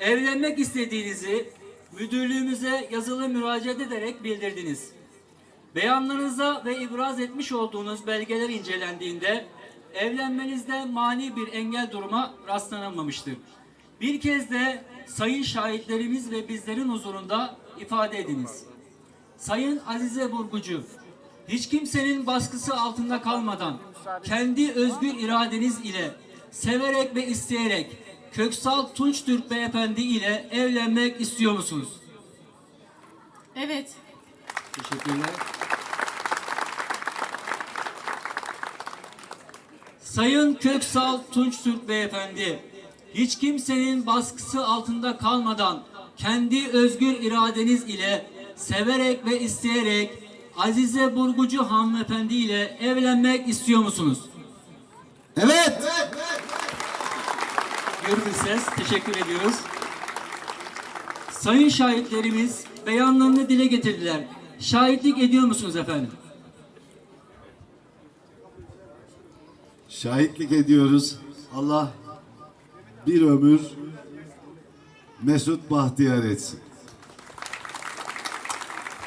evlenmek istediğinizi müdürlüğümüze yazılı müracaat ederek bildirdiniz. Beyanlarınızda ve ibraz etmiş olduğunuz belgeler incelendiğinde evlenmenizde mani bir engel duruma rastlanamamıştır. Bir kez de sayın şahitlerimiz ve bizlerin huzurunda ifade ediniz. Sayın Azize Burgucu, hiç kimsenin baskısı altında kalmadan kendi özgür iradeniz ile severek ve isteyerek Köksal Tunç Türk Beyefendi ile evlenmek istiyor musunuz? Evet. Teşekkürler. Sayın Köksal Tunç Türk Beyefendi, hiç kimsenin baskısı altında kalmadan kendi özgür iradeniz ile severek ve isteyerek Azize Burgucu hanımefendi ile evlenmek istiyor musunuz? Evet. Gür ses. Teşekkür ediyoruz. Sayın şahitlerimiz beyanlarını dile getirdiler. Şahitlik ediyor musunuz efendim? Şahitlik ediyoruz. Allah bir ömür Mesut Bahtiyar etsin.